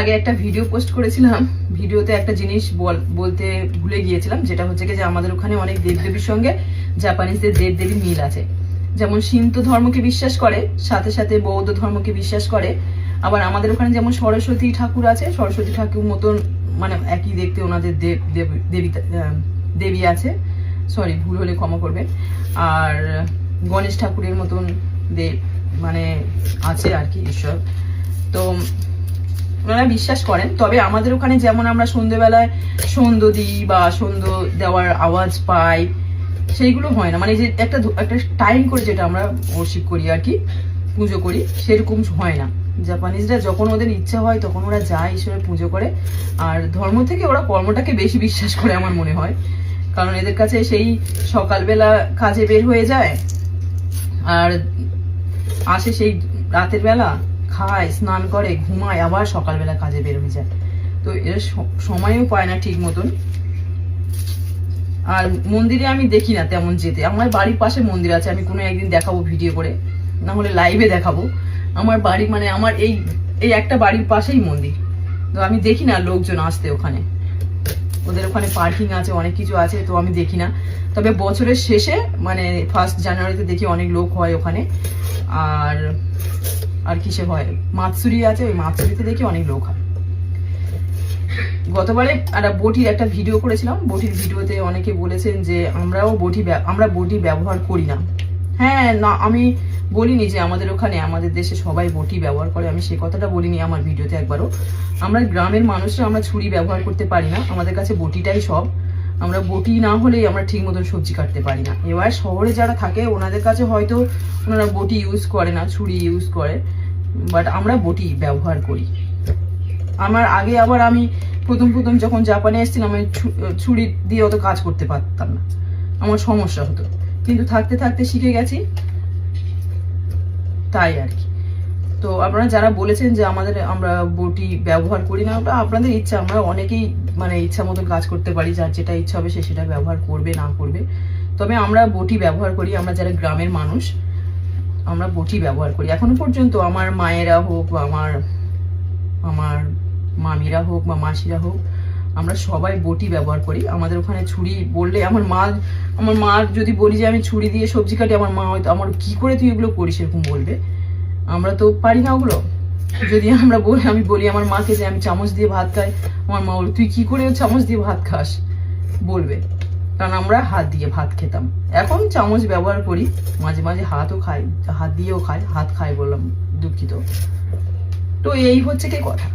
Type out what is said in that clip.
আগে একটা video post করেছিলাম। ভিডিওতে একটা জিনিস বল- বলতে ভুলে গিয়েছিলাম, যেটা হচ্ছে যে আমাদের ওখানে অনেক দেবদেবীর সঙ্গে জাপানিজদের দেবদেবীর মিল আছে। যেমন সিন্ত ধর্মকে বিশ্বাস করে, সাথে সাথে বৌদ্ধ ধর্মকে বিশ্বাস করে। আবার আমাদের ওখানে যেমন সরস্বতী ঠাকুর আছে, সরস্বতী ঠাকুর মতন মানে একই দেখতে ওনাদের দেব- দেবী দেবী আছে। সরি ভুল হলে ক্ষমা করবে আর গণেশ ঠাকুরের মতন দেব মানে আছে আর কি ঈশ্বর তো ওনারা বিশ্বাস করেন। তবে আমাদের ওখানে যেমন আমরা সন্ধেবেলায় সন্ধ্য দিই বা সন্ধ্য দেওয়ার আওয়াজ পাই, সেইগুলো হয় না। মানে যে একটা একটা টাইম করে যেটা আমরা ওরশিপ করি আর কি, পুজো করি, সেরকম হয় না। জাপানিজরা যখন ওদের ইচ্ছা হয় তখন ওরা যায় ঈশ্বরের পুজো করে। আর ধর্ম থেকে ওরা কর্মটাকে বেশি বিশ্বাস করে আমার মনে হয়। কারণ এদের কাছে সেই সকালবেলা কাজে বের হয়ে যায়, আর আসে সেই রাতের বেলা খায়, স্নান করে, ঘুমায়, আবার সকালবেলা কাজে বের হয়ে যায়। তো এরা সময়ও পায় না ঠিক মতন। আর মন্দিরে আমি দেখি না তেমন যেতে। আমার বাড়ির পাশে মন্দির আছে, আমি কোনো একদিন দেখাবো ভিডিও করে। না হলে লাইভে দেখাবো। আমার বাড়ি মানে আমার এই এই একটা বাড়ির পাশেই মন্দির। তো আমি দেখি না লোকজন আসতে ওখানে। ওদের ওখানে পার্কিং আছে, অনেক কিছু আছে, তো আমি দেখি না। তবে বছরের শেষে মানে ফার্স্ট জানুয়ারিতে দেখি অনেক লোক হয় ওখানে। আর আর কিসে হয়? মাতসুরি আছে, ওই মাতসুরিতে দেখি অনেক লোক হয়। গতবারে একটা বটির একটা ভিডিও করেছিলাম। বটির ভিডিওতে অনেকে বলেছেন যে, আমরাও বটি আমরা বটি ব্যবহার করি না। হ্যাঁ না, আমি বলিনি যে আমাদের ওখানে, আমাদের দেশে সবাই বটি ব্যবহার করে, আমি সে কথাটা বলিনি আমার ভিডিওতে একবারও। আমরা গ্রামের মানুষরা আমরা ছুরি ব্যবহার করতে পারি না, আমাদের কাছে বটিটাই সব। আমরা বটি না হলেই আমরা ঠিক মতন সবজি কাটতে পারি না। এবার শহরে যারা থাকে, ওনাদের কাছে হয়তো ওনারা বটি ইউজ করে না, ছুরি ইউজ করে বাট আমরা বটি ব্যবহার করি। আমার আগে আবার আমি প্রথম প্রথম যখন জাপানে এসেছিলাম, আমি ছুরি দিয়ে অত কাজ করতে পারতাম না। আমার সমস্যা হতো। কিন্তু থাকতে থাকতে শিখে গেছি। তাই আর কি। তো আপনারা যারা বলেছেন যে আমাদের আমরা বটি ব্যবহার করি না ওটা আপনাদের ইচ্ছা, আমরা অনেকেই মানে ইচ্ছা মতন কাজ করতে পারি, যার যেটা ইচ্ছা হবে সে সেটা ব্যবহার করবে, না করবে। তবে আমরা বটি ব্যবহার করি, আমরা যারা গ্রামের মানুষ, আমরা বটি ব্যবহার করি। এখনও পর্যন্ত আমার মায়েরা হোক বা আমার আমার মামিরা হোক বা মাসিরা হোক আমরা সবাই বটি ব্যবহার করি। আমাদের ওখানে ছুরি বললে আমার মা আমার মা যদি বলি যে আমি ছুরি দিয়ে সবজি কাটি, আমার মা হয়তো, আমার কি করে তুই এগুলো করিস? এরকম বলবে। আমরা তো পারি না ওগুলো। যদি আমরা বলি, আমি বলি আমার মাকে যে আমি চামচ দিয়ে ভাত খাই, আমার মা বলবে তুই কি করে চামচ দিয়ে ভাত খাস? বলবে। কারণ আমরা হাত দিয়ে ভাত খেতাম। এখন চামচ ব্যবহার করি, মাঝে মাঝে হাতও খাই, হাত দিয়েও খাই, হাত খাই বললাম দুঃখিত। তো এই হচ্ছে কি কথা।